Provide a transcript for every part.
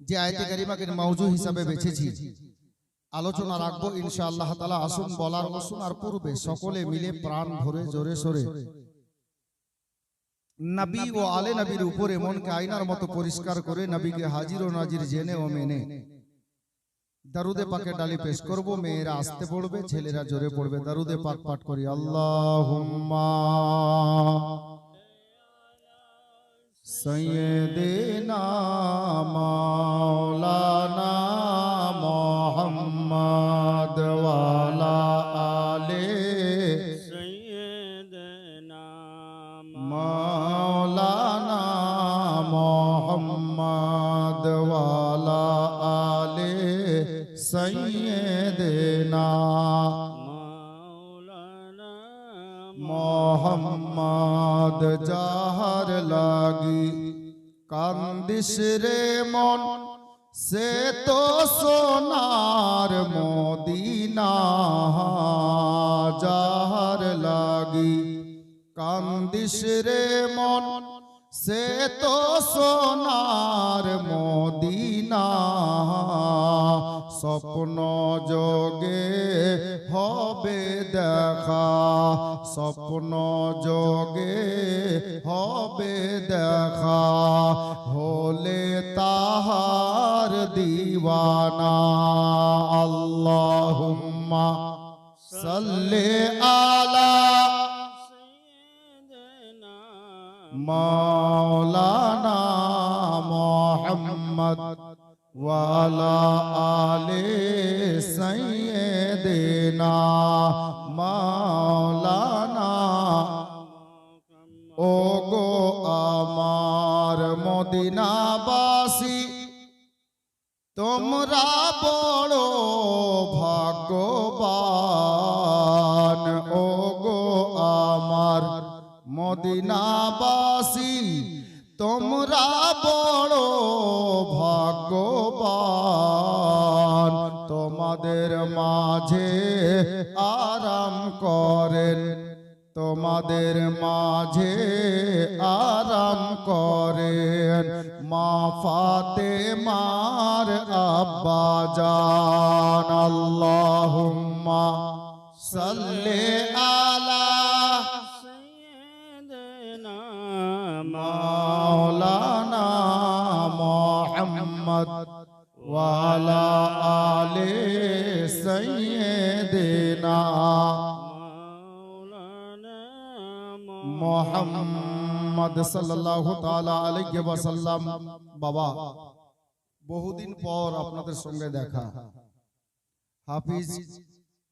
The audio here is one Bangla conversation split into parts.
যে আয়তে কারিমাকে মৌজু হিসাবে বেছেছি। আলোচনা রাখব ইনশা আল্লাহ তালা আসুন বলার বসুন আর পূর্বে সকলে মিলে প্রাণ ভরে জোরে সোরে। নবী ও আলে নবীর উপরে মনকে আয়নার মতো পরিষ্কার করে নবীকে হাজির ও নাজির জেনে ও মেনে। দারুদে পাকে ডালি পেশ করব মেয়েরা আসতে পড়বে ছেলেরা জোরে পড়বে। দারুদে পাক পাঠ করি। আল্লাহুম্মা সৈয়দেনা মাওলানা যাহার লাগি। কান্দিস রে মন, সে তো সোনার মদিনা, যাহার লাগি। কান্দিস রে মন, সে তো সোনার মদিনা। না স্বপ্ন যোগে হবে দেখা স্বপ্ন যোগে হবে দেখা হলে তাহার দিওয়ানা আল্লাহুম্মা সাল্লি আলা মাওলানা মোহাম্মদ। ওয়ালা আলে সাইয়্যিদিনা মাওলানা ও গো আমার মদিনাবাসী তোমরা বড় ভাগ্যবান ও গো আমার মদিনাবাসী তোমরা বড় ভাগ্যবান তোমাদের মাঝে আরাম করেন। তোমাদের মাঝে আরাম করেন। মা ফাতে মার আব্বা জান, আল্লাহুম্মা সাল্লি আলা ওয়ালা আলে সাইয়্যিদিনা مولانا মোহাম্মদ সাল্লাল্লাহু তাআলা আলাইহি ওয়াসাল্লাম বাবা বহুদিন পর আপনাদের সঙ্গে দেখা হাফিজ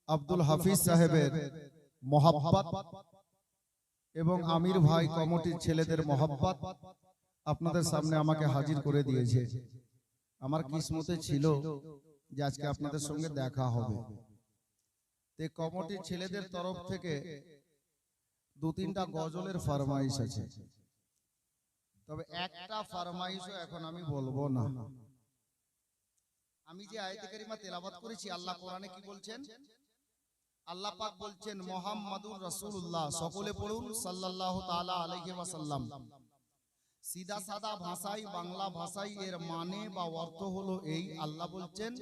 আব্দুল হাফিজ সাহেবের মোহাব্বত এবং আমির ভাই কমিটির ছেলেদের মোহাব্বত আপনাদের সামনে আমাকে হাজির করে দিয়েছে আমার কিসমতে ছিল যে আজকে আপনাদের সঙ্গে দেখা হবে। তে কমিটির ছেলেদের তরফ থেকে দু তিনটা গজলের ফরমাইশ আছে। তবে একটা ফরমাইশও এখন আমি বলব না। আমি যে আয়াতে কারিমা তেলাওয়াত করেছি আল্লাহ কোরআনে কি বলছেন? আল্লাহ পাক বলছেন মুহাম্মাদুর রাসূলুল্লাহ সকলে পড়ুন সাল্লাল্লাহু তাআলা আলাইহি ওয়াসাল্লাম। সিধা সাদা ভাষায় বাংলা ভাষায় এর মানে বা অর্থ হলো এই আল্লাহ বলছেন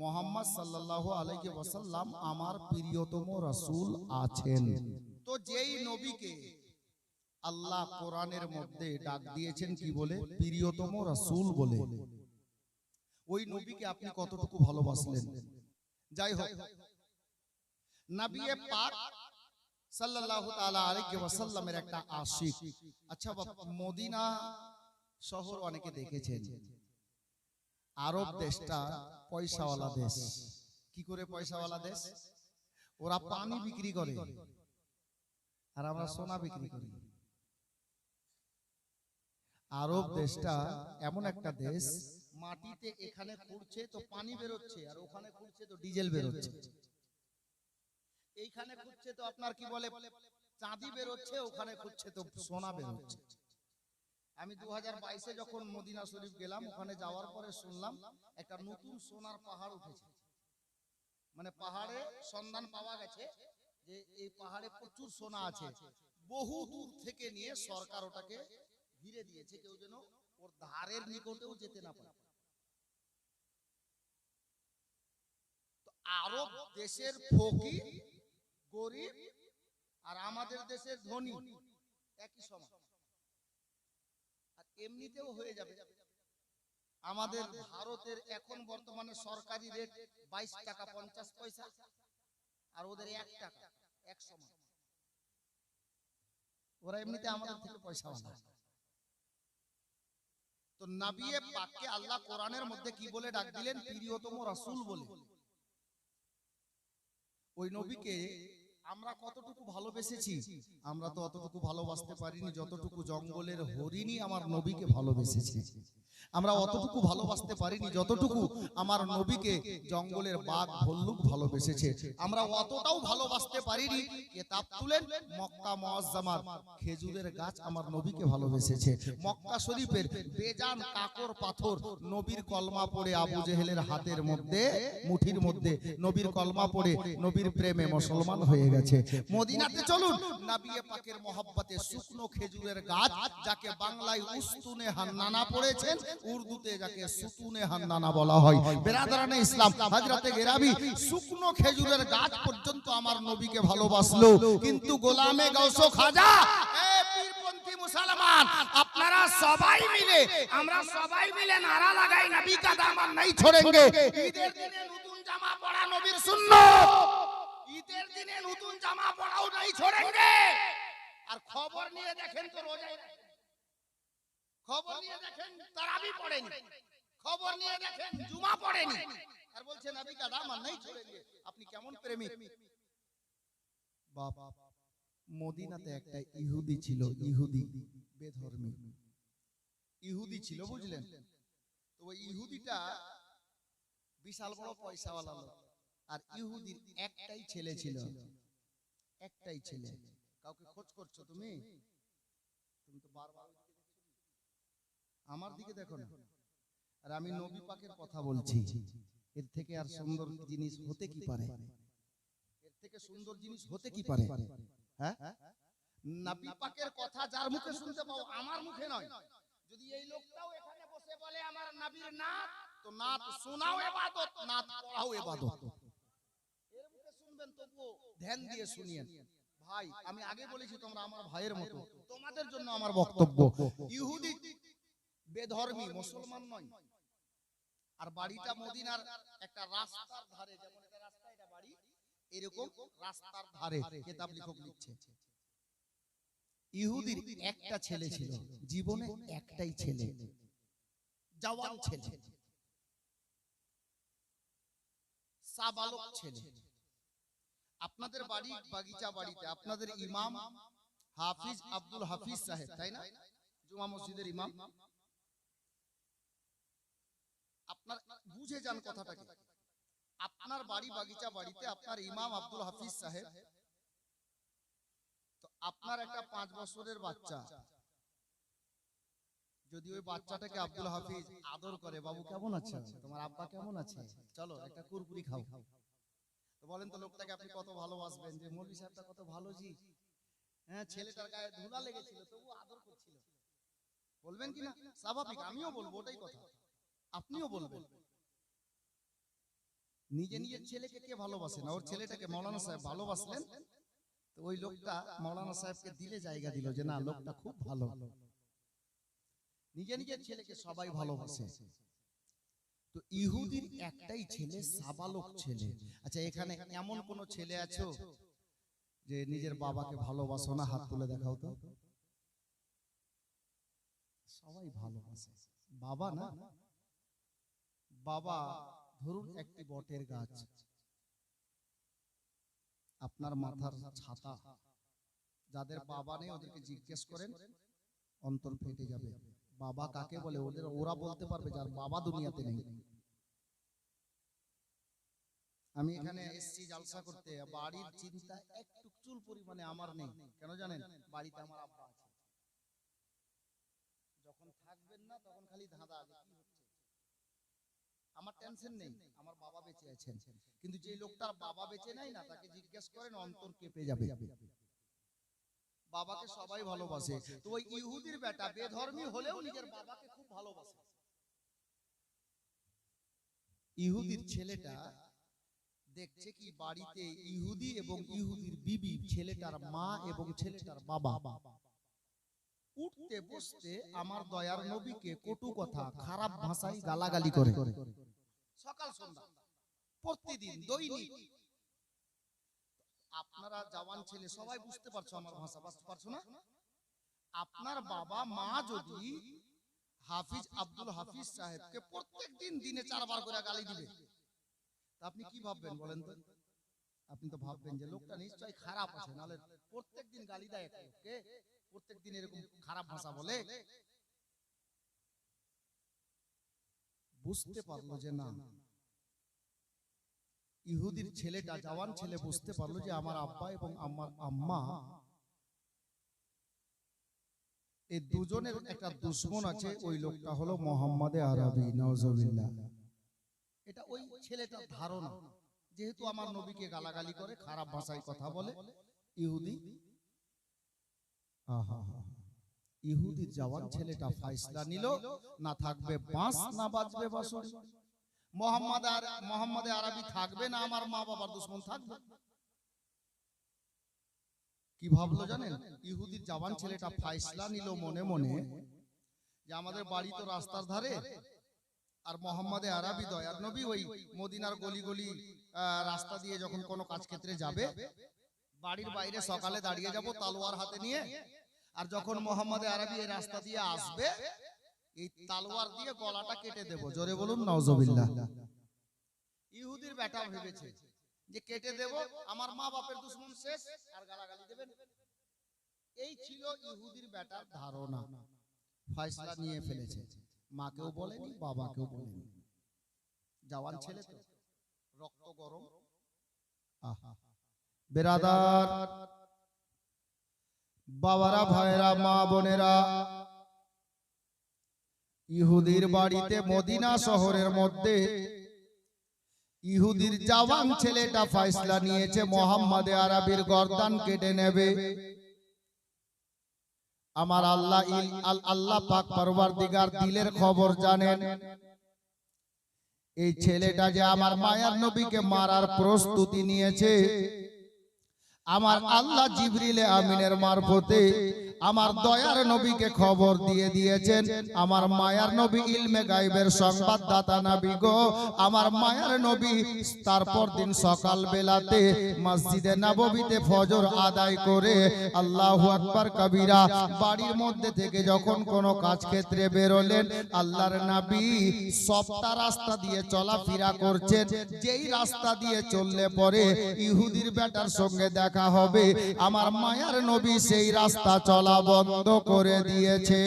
মোহাম্মদ সাল্লাল্লাহু আলাইহি ওয়াসাল্লাম আমার প্রিয়তম রাসূল আছেন। তো যেই নবীকে আল্লাহ কোরআনের মধ্যে ডাক দিয়েছেন কি বলে? প্রিয়তম রাসূল বলে। ওই নবীকে আপনি কতটুকু ভালোবাসলেন? যাই হোক নবিয়ে পাক একটা আশিক। আচ্ছা মদিনা শহর অনেকে দেখেছেন। আরব দেশটা পয়সাওয়ালা দেশ। কি করে পয়সাওয়ালা দেশ? ওরা পানি বিক্রি করে। আর আমরা সোনা বিক্রি করি। আরব দেশটা এমন একটা দেশ, মাটিতে এখানে খুঁড়ছে তো পানি বেরোচ্ছে, আর ওখানে খুঁড়ছে তো ডিজেল বেরোচ্ছে। এইখানে খুঁজছে তো আপনার কি বলে, চাঁদি বেরোচ্ছে, ওখানে খুঁজছে তো সোনা বেরোচ্ছে। আমি দু হাজার যখন মদিনা শরীফ গেলাম, ওখানে যাওয়ার পরে শুনলাম একটা নতুন সোনার পাহাড় উঠেছে। মানে পাহাড়ে সন্ধান পাওয়া গেছে যে এই পাহাড়ে প্রচুর সোনা আছে। বহু দূর থেকে নিয়ে সরকার ওটাকে ঘিরে দিয়েছে, কেউ যেন ওর ধারের নিকটেও যেতে না পারে। আরব দেশের ফকির গরিব আর আমাদের দেশের ধনী। একই সমান। আর এমনিতেও হয়ে যাবে, আমাদের ভারতের এখন বর্তমানে সরকারি রেট বাইশ টাকা পঞ্চাশ পয়সা, আর ওদের এক টাকা, এক সমান। ওরা এমনিতে আমাদের থেকে পয়সা তো নাবিয়ে পাককে আল্লাহ কোরআনের মধ্যে কি বলে ডাক দিলেন? প্রিয়তম রাসূল বলে। ওই নবীকে আমরা কতটুকু ভালোবেসেছি? আমরা তো অতটুকু ভালোবাসতে পারিনি, যতটুকু জঙ্গলের হরিণী আমার নবীকে ভালোবেসেছে। আমরা অতটুকু ভালোবাসতে পারিনি, যতটুকু আমার নবীকে জঙ্গলের বাঘ ভল্লুক ভালোবেসেছে। আমরা অতটাও ভালোবাসতে পারিনি, কেতাব তুলেন, মক্কা মুআজ্জামার খেজুরের গাছ আমার নবীকে ভালোবেসেছে। মক্কা শরীফের বেজান কাকর পাথর নবীর কলমা পড়ে আবু জেহেলের হাতের মধ্যে, মুঠির মধ্যে, নবীর কলমা পড়ে নবীর প্রেমে মুসলমান হয়ে গেছে। মদিনাতে চলুন। নবিয়ে পাকের মহব্বতে শুকনো খেজুরের গাছ, যাকে বাংলায় উস্তুনে হান্নানা পড়েছেন উর্দুতে যাকে সুতুনে হান্নানা বলা হয়। বেরাদারানে ইসলাম, হযরতে গেরাবি, শুকনো খেজুরের গাছ পর্যন্ত আমার নবীকে ভালোবাসলো। কিন্তু গোলামে গৌস খাজা মুসলমান, আপনারা সবাই মিলে, আমরা সবাই মিলে নারা লাগাই, নবী কা দামান নাই ছোড়েঙ্গে। ঈদের দিনে নতুন জামা পরা নবীর সুন্নাত। ঈদের দিনে নতুন জামা পড়াও নাই ছোড়েঙ্গে আর খবর নিয়ে দেখেন তো রোজায় খবর নিয়ে দেখেন তারাবি পড়েনি। খবর নিয়ে দেখেন জুমা পড়েনি। আর বলছেন নবী কা দামান নাই ছোড়েঙ্গে আপনি কেমন প্রেমিক? বাপ, মদিনাতে একটা ইহুদি ছিল, ইহুদি বেধর্মী। ইহুদি ছিল, বুঝলেন? তো ওই ইহুদিটা বিশাল বড় পয়সাওয়ালা লোক। আর ইহুদির একটাই ছেলে ছিল। একটাই ছেলে। কাউকে খোঁজ করছ তুমি? তুমি তো বারবার আমার দিকে দেখো না। আর আমি নবী পাকের কথা বলছি। এর থেকে আর সুন্দর জিনিস হতে কি পারে? এর থেকে সুন্দর জিনিস হতে কি পারে? হ্যাঁ? নবী পাকের কথা যার মুখে শুনতে পাও আমার মুখে নয়। যদি এই লোকটাও এখানে বসে বলে আমার নবীর নাত তো নাত শোনাও ইবাদত নাত পড়াও ইবাদত শুনবেন তবুও ধ্যান দিয়ে শুনিয়েন। ভাই, আমি আগে বলেছি তোমরা আমার ভাইয়ের মতো। তোমাদের জন্য আমার বক্তব্য। ইহুদি বেধর্মী, মুসলমান নয়। আর বাড়িটা মদিনার একটা রাস্তার ধারে, যেমন এটা রাস্তা, এটা বাড়ি, এরকম রাস্তার ধারে কেতাব লেখক লিখছে। ইহুদির একটা ছেলে ছিল, জীবনে একটাই ছেলে। জওয়ান ছেলে। সাবালক ছেলে। আপনাদের বাড়ি বাগিচা বাড়িতে আপনাদের ইমাম হাফিজ আব্দুল হাফিজ সাহেব তাই না? জুমা মসজিদের ইমাম। আপনার বুঝে যান কথাটাকে। আপনার বাড়ি বাগিচা বাড়িতে আপনার ইমাম আব্দুল হাফিজ সাহেব। তো আপনার একটা পাঁচ বছরের বাচ্চা। যদি ওই বাচ্চাটাকে আব্দুল হাফিজ আদর করে বাবু কেমন আছে? তোমার আব্বা কেমন আছে? চলো একটা কুরকুরি খাও। তো বলেন তো লোকটাকে আপনি কত ভালোবাসবেন যে মৌলভী সাহেবটা কত ভালো জি। হ্যাঁ ছেলেটার গায়ে ধুলা লেগেছিল তবু আদর করছিল। বলবেন কি না? স্বাভাবিক আমিও বলব ওটাই কথা। আপনিও বলবেন। নিজে নিজের ছেলেকে কে ভালোবাসে না? ওর ছেলেটাকে মৌলানা সাহেব ভালোবাসলেন তো ওই লোকটা মৌলানা সাহেবকে দিলে জায়গা দিল যে না লোকটা খুব ভালো। নিজে নিজের ছেলেকে সবাই ভালোবাসে। তো ইহুদির একটাই ছেলে সাবালক ছেলে। আচ্ছা এখানে এমন কোন ছেলে আছো যে নিজের বাবাকে ভালোবাসো না হাত তুলে দেখাও তো? সবাই ভালোবাসে। বাবা না? বাবা ধরুন একটি বটের গাছ। আপনার মাথার ছাতা। যাদের বাবা নেই ওদেরকে জিজ্ঞেস করেন অন্তর ফেটে যাবে। বাবা কাকে বলে? ওদের ওরা বলতে পারবে যার বাবা দুনিয়াতে নেই। আমি এখানে এসছি জালসা করতে। বাড়ির চিন্তা একটু চুল পরিমাণে আমার নেই। কেন জানেন? বাড়িতে আমার আব্বা আছে। যখন থাকবেন না তখন খালি ধাঁধা কি হচ্ছে? আমার টেনশন নেই। আমার বাবা বেঁচে আছেন। কিন্তু যে লোকটার বাবা বেঁচে নাই না তাকে জিজ্ঞেস করেন অন্তর কেঁপে যাবে। বাবাকে সবাই ভালোবাসে। তো ওই ইহুদির বেটা বেধর্মী হলেও নিজের বাবাকে খুব ভালোবাসে। ইহুদির ছেলেটা দেখছে কি বাড়িতে ইহুদি এবং ইহুদির বিবি ছেলেটার মা এবং ছেলেটার বাবা। উঠতে বসতে আমার দয়ার নবীকে কটু কথা খারাপ ভাষায় গালাগালি করে। সকাল সন্ধ্যা। প্রতিদিন দৈনিক আপনারা জওয়ান ছেলে, সবাই বুঝতে পারছ আমার ভাষা, বুঝতে পারছ না? আপনার বাবা মা যদি হাফিজ আব্দুল হাফিজ সাহেবকে প্রত্যেকদিন দিনে চারবার করে গালি দিবে আপনি কি ভাববেন বলেন তো? আপনি তো ভাববেন যে লোকটা নিশ্চয়ই খারাপ আছে, নাহলে প্রত্যেকদিন গালি দেয় একটা লোককে, প্রত্যেকদিন এরকম খারাপ ভাষা বলে? বুঝতে পারল যে না। ইহুদির ছেলেটা জওয়ান ছেলে বুঝতে পারল যে আমার আব্বা এবং আমার আম্মা এই দুজনের একটা দুশ্মন আছে ওই লোকটা হলো মোহাম্মদে আরবি নওজবিল্লাহ। এটা ওই ছেলেটার ধারণা। যেহেতু আমার নবীকে গালাগালি করে খারাপ ভাষায় কথা বলে ইহুদি। আহা ইহুদির জওয়ান ছেলেটা ফাইসলা নিল না থাকবে বাঁশ না বাজবে বাঁশরি মোহাম্মদ আর মোহাম্মদে আরবি থাকবে না, আমার মা বাবার দুশ্মন থাকবে। কি ভাবলো জানেন? ইহুদির জওয়ান ছেলেটা ফাইসলা নিল মনে মনে যে আমাদের বাড়ি তো রাস্তার ধারে, আর মোহাম্মদে আরবি দয়ার নবী ওই মদিনার গলি গলি রাস্তা দিয়ে যখন কোনো কাজ ক্ষেত্রে যাবে, বাড়ির বাইরে সকালে দাঁড়িয়ে যাব, তালোয়ার হাতে নিয়ে, আর যখন মোহাম্মদে আরবি এই রাস্তা দিয়ে আসবে এই তালোয়ার দিয়ে গলাটা কেটে দেব। জোরে বলুন নওজবিল্লাহ। ইহুদির বেটা ভেবেছে যে কেটে দেব আমার মা বাপের দুশ্মন শেষ আর গালাগালি দেবেন। এই ছিল ইহুদির বেটার ধারণা। ফয়সালা নিয়ে ফেলেছে। মাকেও বলেনি বাবাকেও বলেনি। জওয়ান ছেলে তো। রক্ত গরম। আহা। বেরাদার। বাবারা ভাইরা মা বোনেরা ইহুদির বাড়িতে মদিনা শহরের মধ্যে ইহুদির জওয়ান ছেলেটা ফয়সলা নিয়েছে মোহাম্মদে আরবির গর্দান কেটে নেবে। আমার আল্লাহ আল্লাহ পাক পরওয়ারদিগার দিলের খবর জানেন। এই ছেলেটা যে আমার মায়ার নবীকে মারার প্রস্তুতি নিয়েছে। আমার আল্লাহ জিবরিলে আমিনের মারফতে আমার দয়ার নবীকে খবর দিয়ে দিয়েছেন। আমার মায়ার নবী ইলমে গাইবের সংবাদদাতা নবী গো। আমার মায়ার নবী তারপর দিন সকাল বেলাতে মসজিদে নববীতে ফজর আদায় করে আল্লাহু আকবার কবিরা বাড়ির মধ্যে থেকে যখন কোনো কাজ ক্ষেত্রে বেরোলেন আল্লাহর নবী সবটা রাস্তা দিয়ে চলাফেরা করছেন। যেই রাস্তা দিয়ে চললে পরে ইহুদির বেটার সঙ্গে দেখা হবে। আমার মায়ার নবী সেই রাস্তা চলা বন্ধ করে দিয়েছে।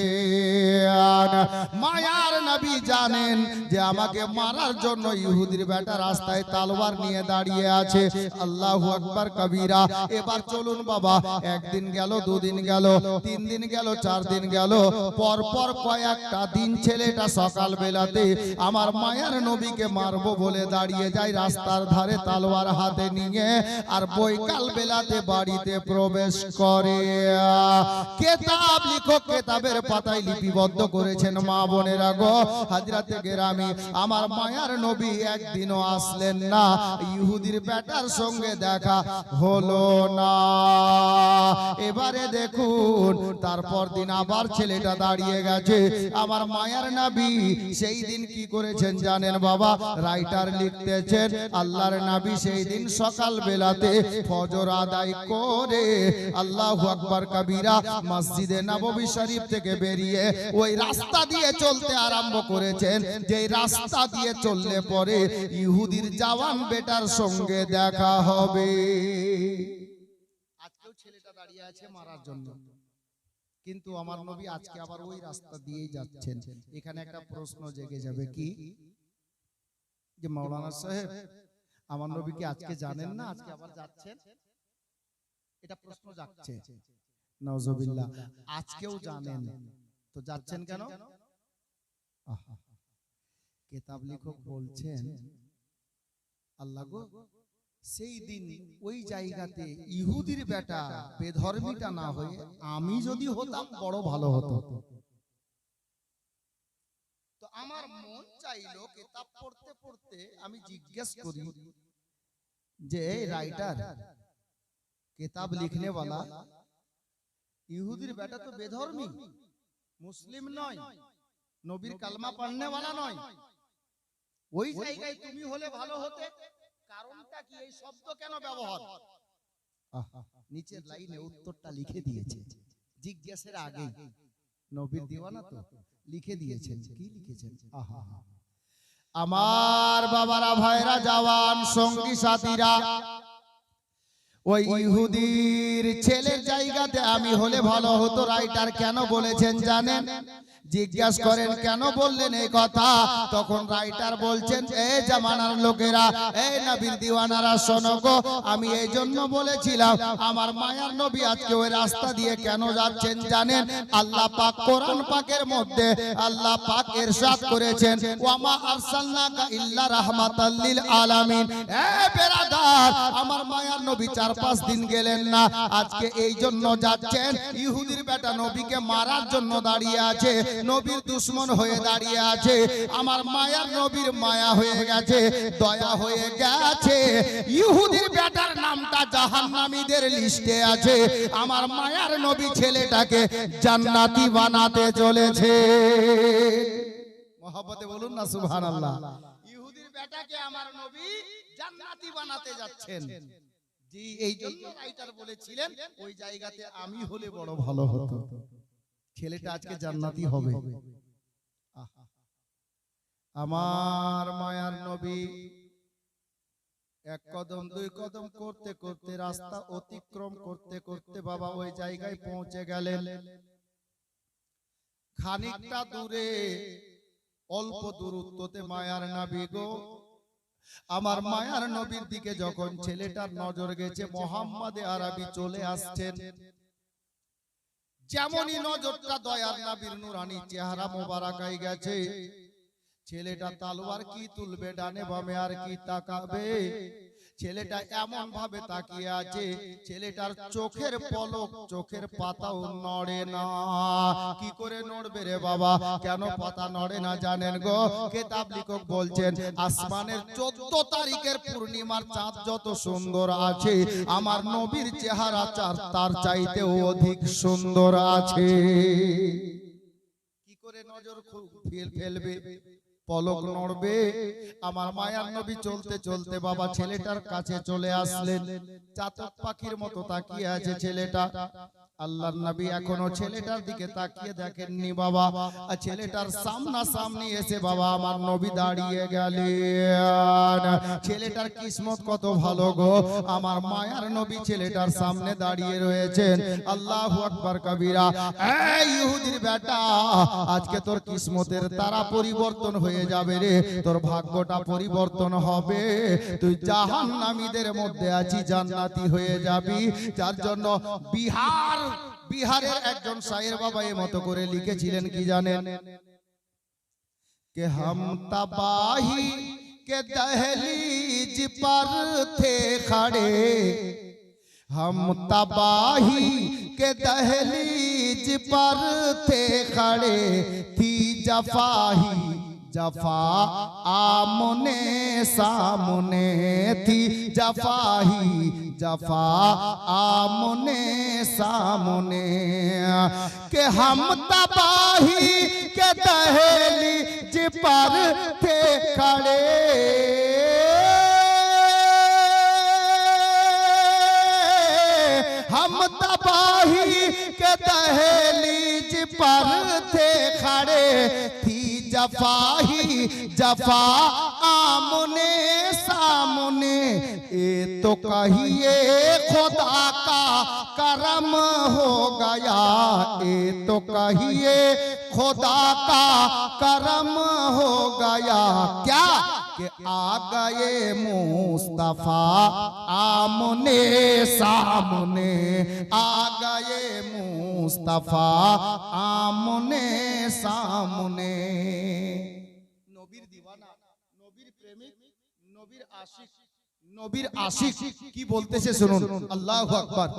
মায়ার নবী জানেন যে আমাকে মারার জন্য ইহুদির বেটা রাস্তায় তালওয়ার নিয়ে দাঁড়িয়ে আছে। আল্লাহু আকবার কবিরা, এবার চলুন বাবা, একদিন গেল, দুদিন গেল, তিন দিন গেল, চার দিন গেল পর পর কয়েকটা দিন ছেলেটা সকাল বেলাতে আমার মায়ার নবীকে মারবো বলে দাঁড়িয়ে যায় রাস্তার ধারে তালোয়ার হাতে নিয়ে, আর বৈকাল বেলাতে বাড়িতে প্রবেশ করে। কেতাব লিখক কেতাবের পাতায় লিপিবদ্ধ করেছেন মা বোনেরা গো। হাজরাতে গেরামি, আমার মায়ার নবী একদিনও আসলেন না। ইহুদির বেটার সঙ্গে দেখা হলো না। এবারে দেখুন, তারপর দিন আবার ছেলেটা দাঁড়িয়ে গেছে। আমার মায়ার নাবি, সেই দিন কি করেছেন জানেন বাবা? রাইটার লিখতেছেন, আল্লাহর নাবি সেই দিন সকাল বেলাতে ফজর আদায় করে আল্লাহু আকবার কবিরা মসজিদে নববী শরীফ থেকে বেরিয়ে ওই রাস্তা দিয়ে চলতে আরম্ভ করেছেন। যে রাস্তা দিয়ে চললে পরে ইহুদির জওয়ান বেটার সঙ্গে দেখা হবে। আজকেও ছেলেটা দাঁড়িয়ে আছে মারার জন্য। কিন্তু আমার নবী আজকে আবার ওই রাস্তা দিয়েই যাচ্ছেন। এখানে একটা প্রশ্ন জেগে যাবে কি? যে মাওলানা সাহেব, আমার নবী কি আজকে জানেন না? আজকে আবার যাচ্ছেন? এটা প্রশ্ন যাচ্ছে নওজবিল্লাহ আজকেও জানেন। তো যাচ্ছেন কেন? কেতাব লেখক বলছেন আল্লাহ গো সেই দিন ওই জায়গাতে ইহুদির বেটা বেধর্মীটা না হয়ে আমি যদি হতাম বড় ভালো হতো। তো আমার মন চাইলো কেতাব পড়তে পড়তে আমি জিজ্ঞেস করি যে রাইটার কিতাব লিখনে वाला ইহুদির বেটা তো বেধর্মী। মুসলিম নয়। নবীর কালমা वाला নয়। ওই জায়গায় তুমি হলে ভালো হতে। কারণটা কি? এই শব্দ কেন ব্যবহার? নিচের লাইনে উত্তরটা লিখে দিয়েছে। জিজ্ঞাসের আগে। নবীর দিওয়ানা তো লিখে দিয়েছেন। কি লিখেছেন? আহা আমার বাবারা ভাইরা জওয়ান সঙ্গী সাথীরা। ওই ইহুদির ছেলের জায়গাতে আমি হলে ভালো হতো রাইটার কেন বলেছেন জানেন? জিজ্ঞাস করেন, কেন বললেন এই কথা? তখন রাইটার বলছেন, এ জামানার লোকেরা এই নবীর দিওয়ানারা, শোনো গো, আমি এই জন্য বলেছিলাম, আমার মায়ার নবী আজকে ওই রাস্তা দিয়ে কেন যাচ্ছেন জানেন? আল্লাহ পাক কোরআন পাকের মধ্যে, আল্লাহ পাক ইরশাদ করেছেন, ওয়ামা আরসালনাকা ইল্লা রাহমাতাল লিল আলামিন। এ বেরাদার, আমার মায়ার নবী চার পাঁচ দিন গেলেন না, আজকে এই জন্য যাচ্ছেন। ইহুদির বেটা নবীকে মারার জন্য দাঁড়িয়ে আছে নবীর দুশ্মন হয়ে দাঁড়িয়ে আছে। আমার মায়ার নবীর মায়া হয়ে গেছে, দয়া হয়ে গেছে। ইহুদির বেটার নামটা জাহান্নামীদের লিস্টে আছে। আমার মায়ার নবী ছেলেটাকে জান্নাতি বানাতে চলেছে। মহব্বতে বলুন না, সুবহানাল্লাহ। ইহুদির বেটাকে আমার নবী জান্নাতি বানাতে যাচ্ছেন। জি, এই জন্য রাইটার বলেছিলেন, ওই জায়গাতে আমি হলে বড় ভালো হতো। ছেলেটা আজকে জান্নাতি হবে। আমার মায়ার নবী এক কদম দুই কদম করতে করতে রাস্তা অতিক্রম করতে করতে বাবা ওই জায়গায় পৌঁছে গেলেন। খানিকটা দূরে অল্প দূরত্বতে মায়ার নবী গো। আমার মায়ার নবীর দিকে যখন ছেলেটার নজর গেছে মোহাম্মদে আরবি চলে আসছেন। যেমনই নজরটা দয়ার নাবির নুরানি চেহারা মোবারকাই গেছে। ছেলেটা তালোয়ার কি তুলবে ডানে বামে আর কি তাকাবে? ছেলেটা এমন ভাবে তাকিয়ে আছে, ছেলেটার চোখের পলক, চোখের পাতাও নড়ে না। কি করে নড়বে রে বাবা? কেন পাতা নড়ে না জানেন গো? কেতাব লিখক বলছেন, আসমানের চোদ্দ তারিখের পূর্ণিমার চাঁদ যত সুন্দর আছে, আমার নবীর চেহারা চার, তার চাইতেও অধিক সুন্দর আছে। কি করে নজর ফেলবে? পলক নড়বে। আমার মায়ার নবী চলতে চলতে বাবা ছেলেটার কাছে চলে আসলেন। চাতক পাখির মতো তাকিয়ে আছে ছেলেটা। আল্লাহর নবী এখনও ছেলেটার দিকে তাকিয়ে দেখেননি বাবা। আর ছেলেটার সামনা সামনি এসে বাবা আমার নবী দাঁড়িয়ে গেলেন। ছেলেটার কিসমত কত ভালো গো। আমার মায়ার নবী ছেলেটার সামনে দাঁড়িয়ে রয়েছেন। আল্লাহু আকবার কবিরা। এই ইহুদির বেটা আজকে তোর কিসমতের তারা পরিবর্তন হয়ে যাবে রে। তোর ভাগ্যটা পরিবর্তন হবে। তুই জাহান্নামীদের মধ্যে আছি জান্নাতি হয়ে যাবি। যার জন্য বিহার বিহারের একজন সাইয়ের বাবা এ মতো করে লিখেছিলেন, কি জানেন? কে হাম তাবাহি, কে দহলিজ পর থে খড়ে। হাম তাবাহি, কে দহলিজ পর থে খড়ে। থি জফাহি جفا آمنے سامنے تھی، جفا ہی جفا آمنے سامنے۔ کہ ہم تباہی کے دہلی جی پر تھے کھڑے۔ ہم تباہی کے دہلی جی پر تھے کھڑے۔ জাফাহি জাফা আমনে نے اے تو کہیے خدا کا کرم ہو گیا۔ اے تو کہیے خدا کا کرم ہو گیا۔ کیا؟ کہ آ گئے مصطفیٰ آمنے سامنے۔ آ گئے مصطفیٰ آمنے سامنے۔ নবীর আশিক নবীর আশিক কি বলতেছে শুনুন। আল্লাহু আকবার।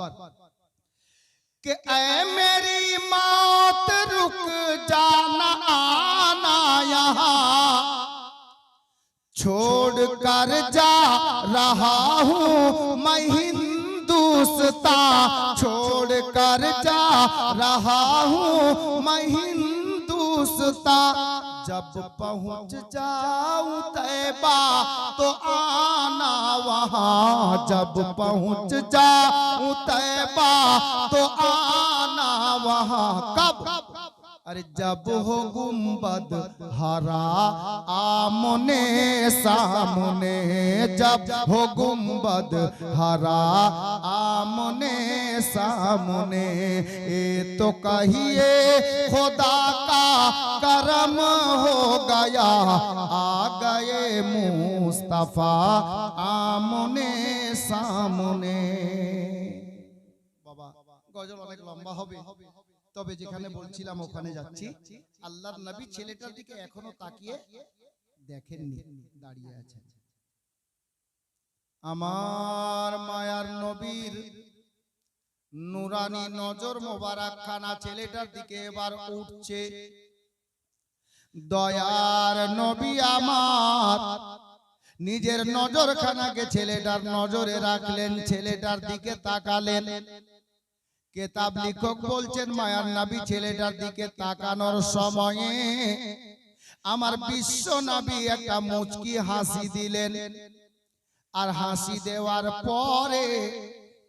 کہ اے میری موت رک جانا آنا یہاں چھوڑ کر جا رہا ہوں میں ہندوستا چھوڑ کر جا رہا ہوں میں ہندوستا جب پہنچ جاؤں تیبا تو آنا وہاں۔ جب پہنچ جاؤں تیبا تو آنا وہاں۔ کب؟ अरे जब हो गुम्बद हरा आमने सामने जब हो गुम्बद हरा आमने सामने ए तो कहिए खुदा का करम हो गया आ गए मुस्तफा आमने सामने বাবা গজল অনেক লম্বা হবে তবে যেখানে বলছিলাম ওখানে যাচ্ছি। আল্লাহর নবী ছেলেটার দিকে এখনও তাকিয়ে দেখেননি দাঁড়িয়ে আছেন। আমার মায়ার নবীর নুরানি নজর মোবারক খানা ছেলেটার দিকে এবার উঠছে। দয়ার নবী আমার নিজের নজরখানাকে ছেলেটার নজরে রাখলেন ছেলেটার দিকে তাকালেন। কেতাব লিখক বলছেন, মায়ার নাবি ছেলেটার দিকে তাকানোর সময়ে আমার বিশ্ব নাবি একটা মুচকি হাসি দিলেন। আর হাসি দেওয়ার পরে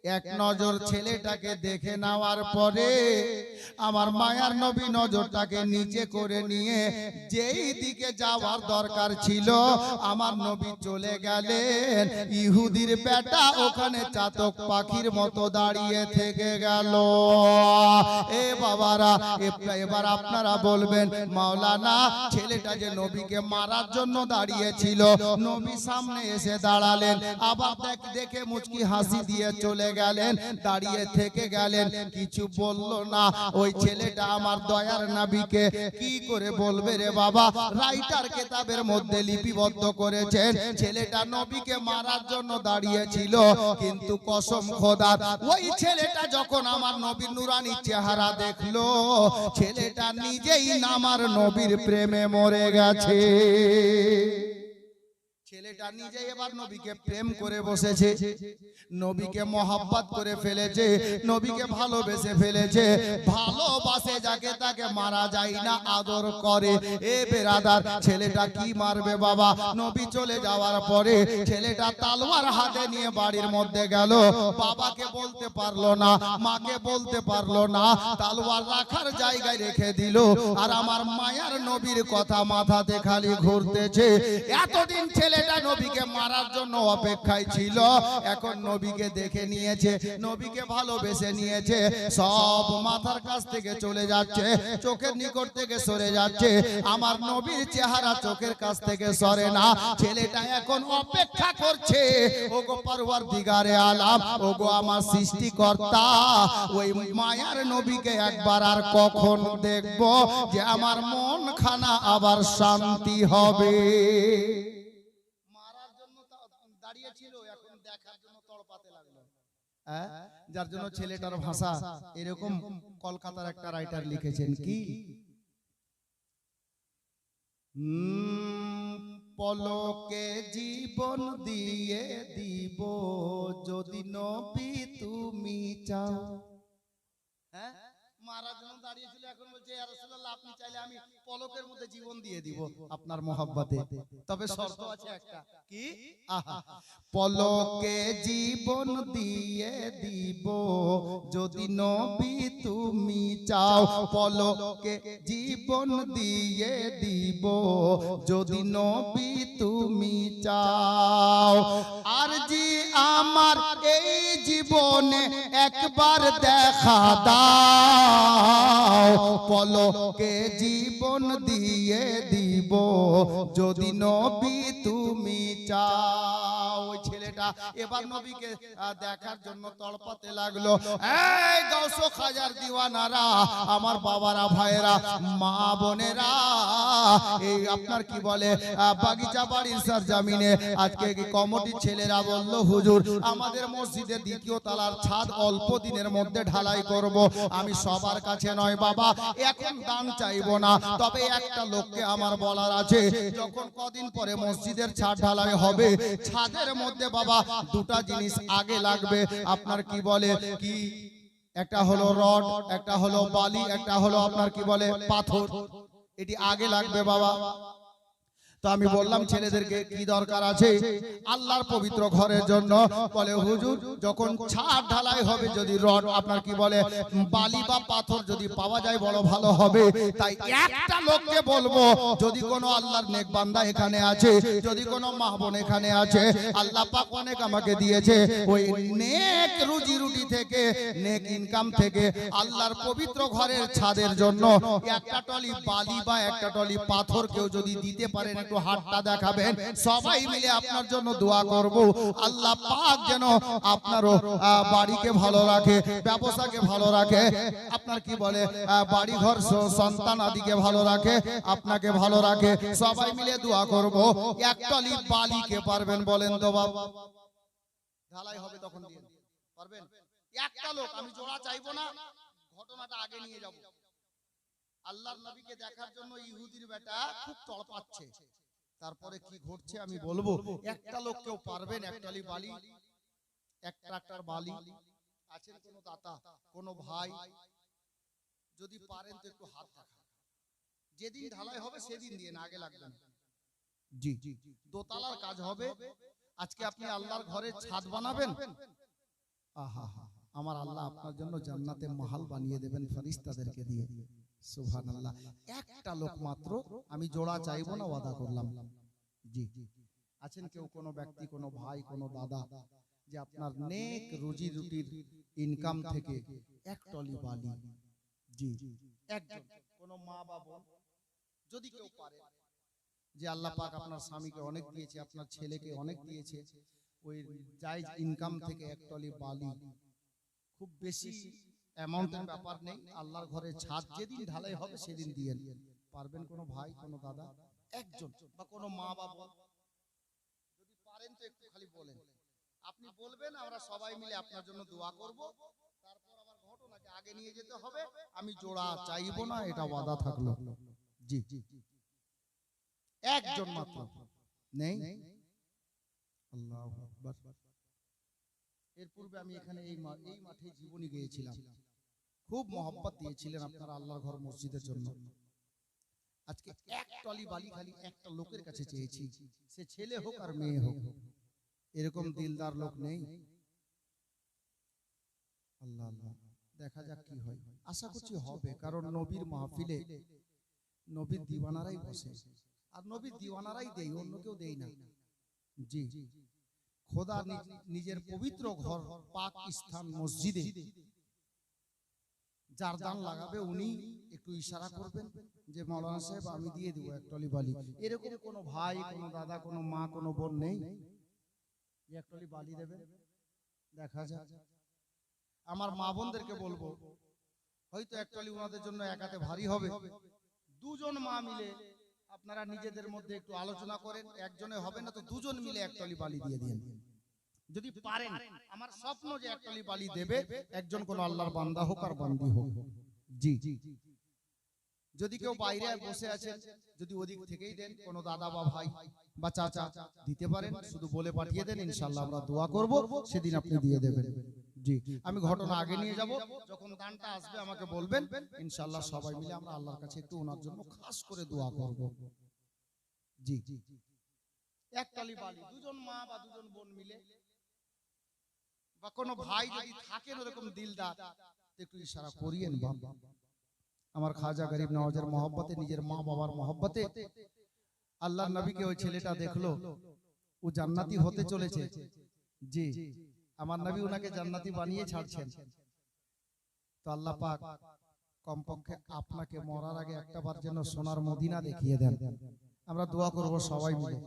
এক নজর ছেলেটাকে দেখে নেওয়ার পরে আমার মায়ার নবী নজরটাকে নিচে করে নিয়ে যেই দিকে যাওয়ার দরকার ছিল আমার নবী চলে গেলেন ইহুদির বেটা ওখানে চাতক পাখির মতো দাঁড়িয়ে থেকে গেল। এ বাবারা এবার আপনারা বলবেন মাওলানা ছেলেটা যে নবীকে মারার জন্য দাঁড়িয়েছিল নবী সামনে এসে দাঁড়ালেন আবার দেখ- দেখে মুচকি হাসি দিয়ে চলে গেলেন, দাঁড়িয়ে থেকে গেলেন, কিছু বলল না। ওই ছেলেটা আমার দয়ার নাবিকে কি করে বলবে রে বাবা? রাইটার কেতাবের মধ্যে লিপিবদ্ধ করেছেন, ছেলেটা নবীকে মারার জন্য দাঁড়িয়েছিল, কিন্তু কসম খোদার ওই ছেলেটা যখন আমার নবীর নুরানি চেহারা দেখল, ছেলেটা নিজেই নামার নবীর প্রেমে মরে গেছে। ছেলেটা নিজে এবার নবীকে প্রেম করে বসেছে। নবীকে মহাব্বত করে ফেলেছে। নবীকে ভালোবেসে ফেলেছে। ভালোবাসে যাকে তাকে মারা যায় না আদর করে। এ বেরাদার ছেলেটা কি মারবে বাবা? নবী চলে যাওয়ার পরে ছেলেটা তালওয়ার হাতে নিয়ে বাড়ির মধ্যে গেল। বাবাকে বলতে পারল না। মাকে বলতে পারল না। তালওয়ার রাখার জায়গায় রেখে দিল। আর আমার মায়ার নবীর কথা মাথাতে খালি ঘুরতেছে এতদিন ছেলেটা নবীকে মারার জন্য অপেক্ষায় ছিল। এখন নবীকে দেখে নিয়েছে, নবীকে ভালোবেসে নিয়েছে। সব মাথার কাছ থেকে চলে যাচ্ছে, চোখের নিকট থেকে সরে যাচ্ছে। আমার নবীর চেহারা চোখের কাছ থেকে সরে না। ছেলেটা এখন অপেক্ষা করছে। ওগো পরওয়ার দিগারে আলাম, ওগো আমার সৃষ্টিকর্তা। ওই মায়ার নবীকে একবার আর কখন দেখব যে আমার মন খানা আবার শান্তি হবে মারার জন্য দাঁড়িয়েছিল এখন দেখার জন্য তড়পাতে লাগল হ্যাঁ? যার জন্য ছেলেটার ভাষা এরকম কলকাতার একটা রাইটার লিখেছেন কি? পলকে জীবন দিয়ে দিব যদি নবী তুমি চাও। হ্যাঁ? মারার জন্য দাঁড়িয়েছিল এখন বলছে ইয়া রাসূলুল্লাহ আপনি চাইলে আমি পলকের মধ্যে জীবন দিয়ে দিব আপনার মহাব্বতে। তবে শর্ত আছে একটা। কি? আহা। পলকে জীবন দিয়ে দিব। যদি নবী তুমি চাও পলকে জীবন দিয়ে দিব। যদি নবী তুমি চাও আর জি আমার এই জীবনে একবার দেখা দাও পলকে জীবন দিয়ে দিব। যদি নবী তুমি চাও ছেলেটা এবার নবীকে দেখার জন্য তড়পাতে লাগল। এই গাউসো খাজার দিওয়ানারা, আমার বাবারা, ভাইয়েরা, মা বোনেরা, এই আপনার কি বলে বাগিচা বাড়ির জামিনে, আজকে ছেলেরা বলল, হুজুর, আমাদের দ্বিতীয় তলার ছাদ অল্প দিনের মধ্যে ঢালাই করব। আমি সবার কাছে নয়, বাবা, এখন দান চাইব না। তবে একটা লোককে আমার বলার আছে, যখন কদিন পরে মসজিদের ছাদ ঢালাই হবে, ছাদের মধ্যে, বাবা দুটা জিনিস আগে লাগবে। আপনার কি বলে? কি? একটা হলো রড, একটা হলো বালি, একটা হলো আপনার কি বলে? পাথর। এটি আগে লাগবে বাবা। তো আমি বললাম ছেলেদেরকে কি দরকার আছে? আল্লাহর পবিত্র ঘরের জন্য বলে হুজুর যখন ছাদ ঢালাই হবে যদি রড আপনার কি বলে বালি বা পাথর যদি পাওয়া যায় বড় ভালো হবে। তাই একটা লোককে বলব যদি কোনো আল্লাহর নেক বান্দা এখানে আছে যদি কোনো মাহবন এখানে আছে আল্লাহ পাক অনেক আমাকে দিয়েছে ওই নেক রুজি রুটি থেকে নেক ইনকাম থেকে আল্লাহর পবিত্র ঘরের ছাদের জন্য একটা টলি বালি বা একটা টলি পাথর কেউ যদি দিতে পারেন একটু হাতটা দেখাবেন। সবাই মিলে আপনার জন্য দোয়া করব। আল্লাহ পাক যেন আপনারও বাড়িকে ভালো রাখে ব্যবসাকে ভালো রাখে। আপনার কি বলে বাড়ি ঘর সন্তান আদিকে ভালো রাখে আপনাকে ভালো রাখে। সবাই মিলে দোয়া করব। এক টলি বালিকে পারবেন বলেন তো বাবা ঢালাই হবে তখন পারবেন? একটা লোক আমি জোড়া চাইব না ঘটনাটা আগে নিয়ে যাব। আল্লাহর নবীকে দেখার জন্য ইহুদির বেটা খুব তড়পাচ্ছে। তারপরে কি ঘটছে আমি বলব? একটা লোক কেউ পারবেন একটালি বালি এক ট্রাক্টর বালি আছেন কোনো দাতা? কোনো ভাই? যদি পারেন তো একটু হাত দেখা যেদিন ঢালাই হবে সেদিন দিয়ে না আগে লাগবে না জি দোতলার কাজ হবে আজকে আপনি আল্লাহর ঘরে ছাদ বানাবেন? আহা আমার আল্লাহ আপনার জন্য জান্নাতে মাহাল বানিয়ে দেবেন ফেরেশতাদেরকে দিয়ে। সুবহানাল্লাহ। একটা লোক মাত্র আমি জোড়া চাইব না, ওয়াদা করলাম। জি। আছেন কেউ? কোনো ব্যক্তি, কোনো ভাই, কোনো দাদা যে আপনার নেক রুজি রুটির ইনকাম থেকে এক টলি বালি। জি। একজন। কোনো মা বা বোন যদি কেউ পারে। যে আল্লাহ পাক আপনার স্বামীকে অনেক দিয়েছে, আপনার ছেলেকে অনেক দিয়েছে, ওই জায়জ ইনকাম থেকে এক টলি বালি। খুব বেশি অ্যামাউন্টের ব্যাপার নেই আল্লাহর ঘরে ছাদ যেদিন ঢালাই হবে সেদিন দিয়ে পারবেন কোনো ভাই কোনো দাদা? একজন বা কোনো মা বা বোন যদি পারেন তো একটু খালি বলেন। আপনি বলবেন আমরা সবাই মিলে আপনার জন্য দোয়া করব। তারপর আবার ঘটনাকে আগে নিয়ে যেতে হবে। আমি জোড়া চাইব না এটা ওয়াদা থাকল। জি একজন মাত্র। নেই? আল্লাহু আকবার। এর পূর্বে আমি এখানে এই এই মাঠে জীবনী গিয়েছিলাম। খুব মহব্বত দিয়েছিলেন আপনারা আল্লাহর ঘর মসজিদের জন্য। আজকে এক টলি বালি খালি একটা লোকের কাছে চেয়েছি। সে ছেলে হোক আর মেয়ে হোক, এরকম দিলদার লোক নেই। আল্লাহ আল্লাহ, দেখা যাক কি হয়। আশা করছি হবে, কারণ নবীর মাহফিলে নবীর দিওয়ানারাই বসে। আর নবীর দিওয়ানারাই দেই, অন্য কেউ দেই না। জি, খোদা নিজের পবিত্র ঘর পাকিস্তান মসজিদে। যার দান লাগাবে উনি একটু ইশারা করবেন যে মাওলানা সাহেব আমি দিয়ে দিব এক টলি বালি এরকম কোনো ভাই কোনো দাদা কোনো মা কোনো বোন নেই। যে এক টলি বালি দেবে। দেখা যাক। আমার মা বোনদেরকে বলব হয়তো এক টলি ওনাদের জন্য একাতে ভারী হবে। দুজন মা মিলে আপনারা নিজেদের মধ্যে একটু আলোচনা করেন একজনে হবে না তো দুজন মিলে এক টলি বালি দিয়ে দিন। যদি পারেন আমার স্বপ্ন যে এক টলি বালি দেবে একজন কোন আল্লাহর বান্দা হোক আর বান্দি হোক। জি। যদি কেউ বাইরে বসে আছেন যদি ওদিক থেকেই দেন কোনো দাদা বা ভাই বা চাচা দিতে পারেন শুধু বলে পাঠিয়ে দেন ইনশাল্লাহ আমরা দোয়া করব সেদিন আপনি দিয়ে দেবেন। জি আমি ঘটনা আগে নিয়ে যাব যখন দানটা আসবে আমাকে বলবেন ইনশাল্লাহ সবাই মিলে আমরা আল্লাহর কাছে একটু ওনার জন্য খাস করে দোয়া করব। জি এক টালি বালি দুজন মা বা দুজন বোন মিলে বা কোনো ভাই যদি থাকেন ওরকম দিলদার একটু ইশারা করিয়েন বাবা আমার খাজা গরিব নওয়াজের মহব্বতে নিজের মা বাবার মহব্বতে আল্লাহর নবীকে ওই ছেলেটা দেখল ও জান্নাতি হতে চলেছে। জি আমার নবী ওনাকে জান্নাতি বানিয়ে ছাড়ছেন। তো আল্লাহ পাক কমপক্ষে আপনাকে মরার আগে একটা বার যেন সোনার মদিনা দেখিয়ে দেন। আমরা দোয়া করব সবাই মিলে।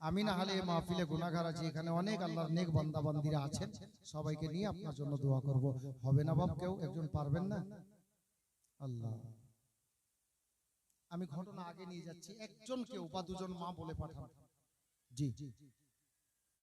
আমি না হলে মাহফিলে গুণাগার আছি এখানে অনেক আল্লাহর নেক বান্দা বান্দিরা আছেন। সবাইকে নিয়ে আপনার জন্য দোয়া করব। হবে না বাপ কেউ? একজন পারবেন না? আল্লাহ। আমি ঘটনা আগে নিয়ে যাচ্ছি। একজন কেউ বা দুজন মা বলে পাঠান। জি।